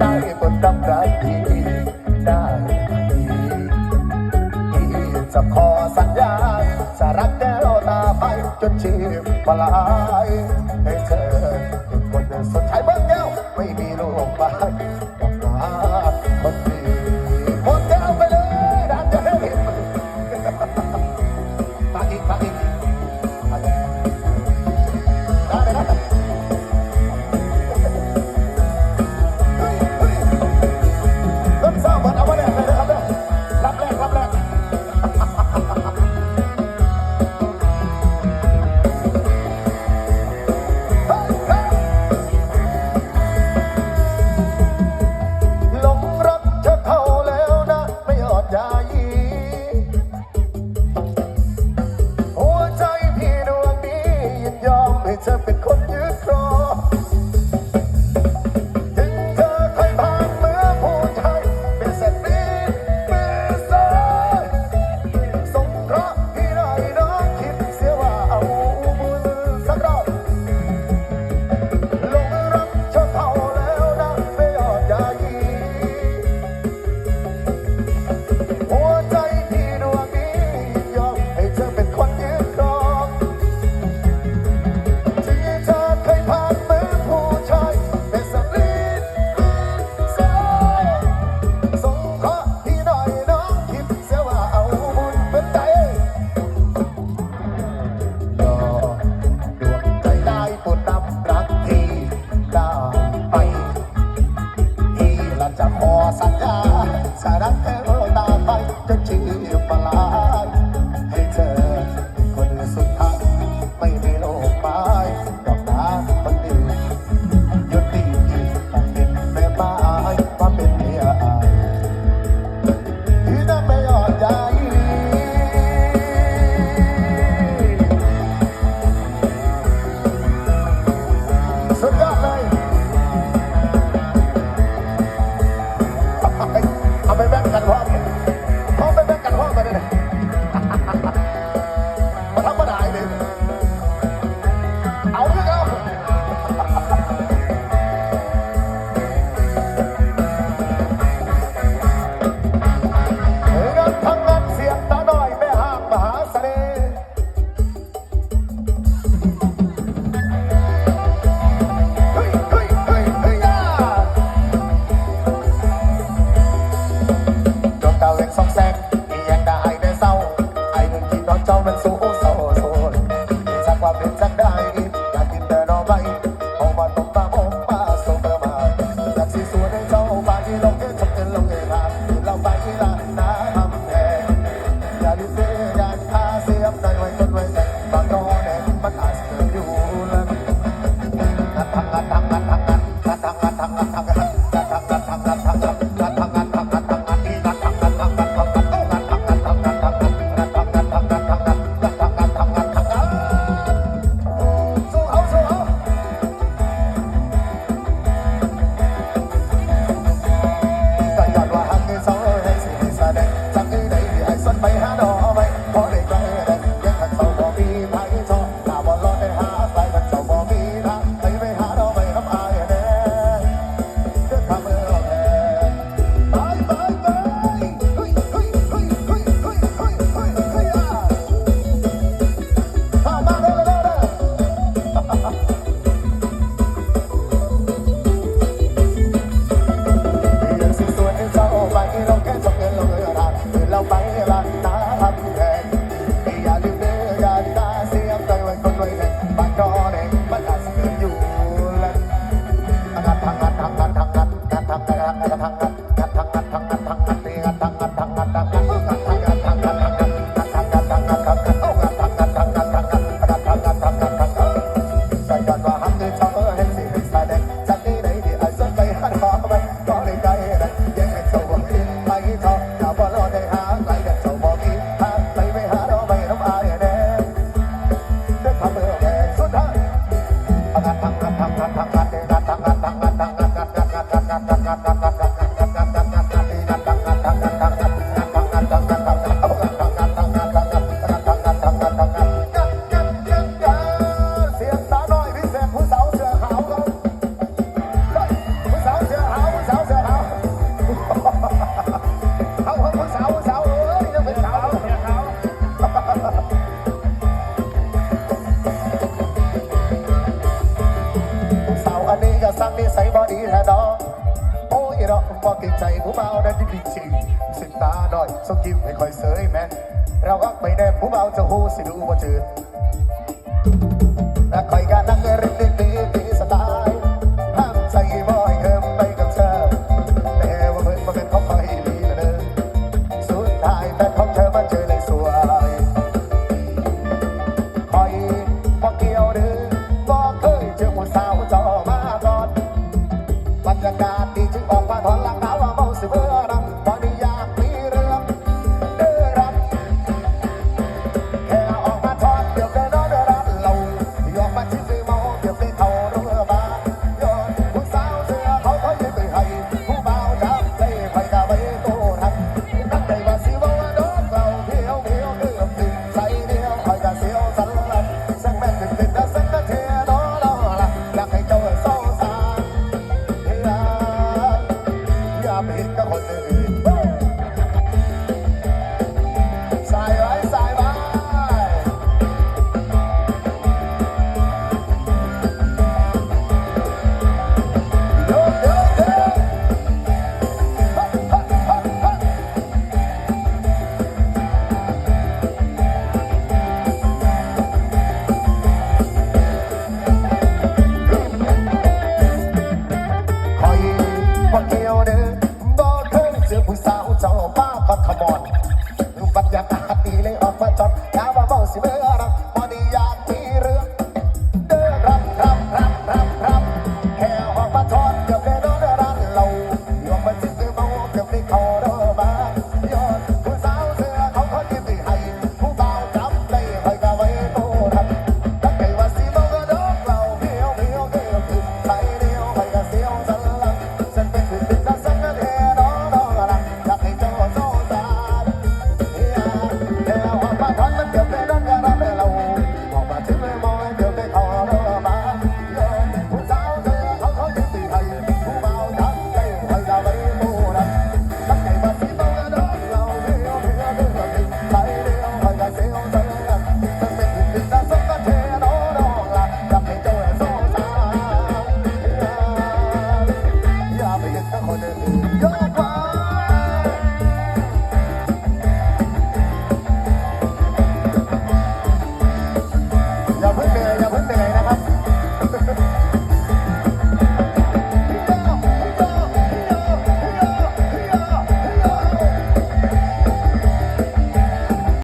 ได้บนกำไรดีได้ดีดีจะขอสัญญาจะรักแก้วตาไปจนชีพปลายให้เธอ ทั้งอันทั้ง น้อยชกยิ้มไม่ค่อยเสยแม่เราก็ไปแนบผู้เบาจะหูสิดูบ่จืด